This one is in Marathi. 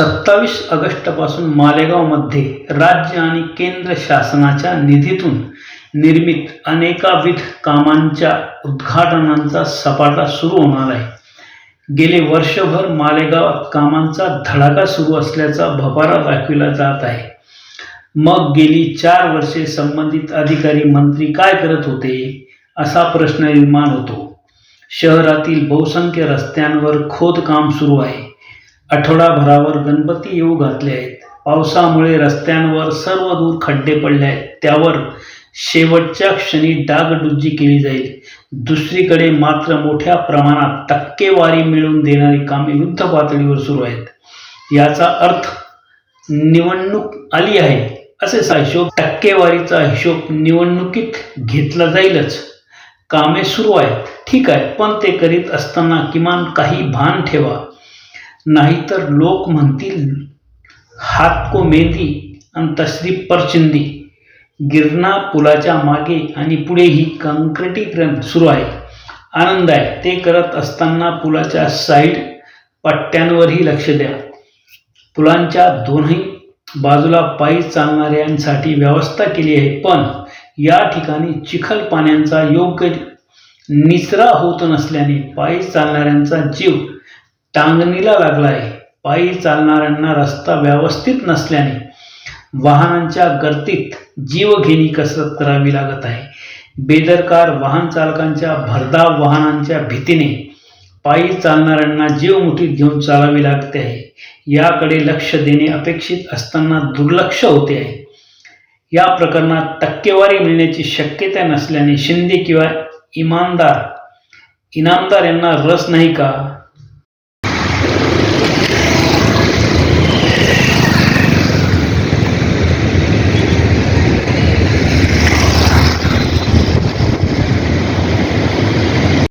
सत्तावीस ऑगस्टपासून मालेगावमध्ये राज्य आणि केंद्र शासनाच्या निधीतून निर्मित अनेकाविध कामांच्या उद्घाटनांचा सपाटा सुरू होणार आहे. गेले वर्षभर मालेगावात कामांचा धडाका सुरू असल्याचा भपारा दाखविला जात आहे. मग गेली चार वर्षे संबंधित अधिकारी मंत्री काय करत होते असा प्रश्न निर्माण होतो. शहरातील बहुसंख्य रस्त्यांवर खोदकाम सुरू आहे. आठवडाभरावर गणपती येऊ घातले आहेत. पावसामुळे रस्त्यांवर सर्व दूर खड्डे पडले आहेत. त्यावर शेवटच्या क्षणी डागडुज्जी केली जाईल. दुसरीकडे मात्र मोठ्या प्रमाणात टक्केवारी मिळवून देणारी कामे युद्ध पातळीवर सुरू आहेत. याचा अर्थ निवडणूक आली आहे असेच हिशोब टक्केवारीचा हिशोब निवडणुकीत घेतला जाईलच. कामे सुरू आहेत ठीक आहे पण ते करीत असताना किमान काही भान ठेवा. नाहीतर लोक म्हणतील हात को मेहंदी आणि तसरी परचिंदी गिरणा पुलाच्या मागे आणि पुढेही कॉन्क्रिटीकरण सुरू आहे. आनंद आहे. ते करत असताना पुलाच्या साईड पट्ट्यांवरही लक्ष द्या. पुलांच्या दोन्ही बाजूला पायी चालणाऱ्यांसाठी व्यवस्था केली आहे पण या ठिकाणी चिखल पाण्याचा योग्य निचरा होत नसल्याने पायी चालणाऱ्यांचा जीव टांगणीला लागला आहे पायी चालणाऱ्यांना रस्ता व्यवस्थित नसल्याने वाहनांच्या गर्दीत जीवघेणी कसरत करावी लागत आहे. बेदरकार वाहन चालकांच्या भरधाव वाहनांच्या भीतीने पायी चालणाऱ्यांना जीव मुठीत घेऊन चालावी लागते आहे. याकडे लक्ष देणे अपेक्षित असताना दुर्लक्ष होते आहे. या प्रकरणात टक्केवारी मिळण्याची शक्यता नसल्याने शिंदे किंवा इमानदार इनामदार यांना रस नाही का?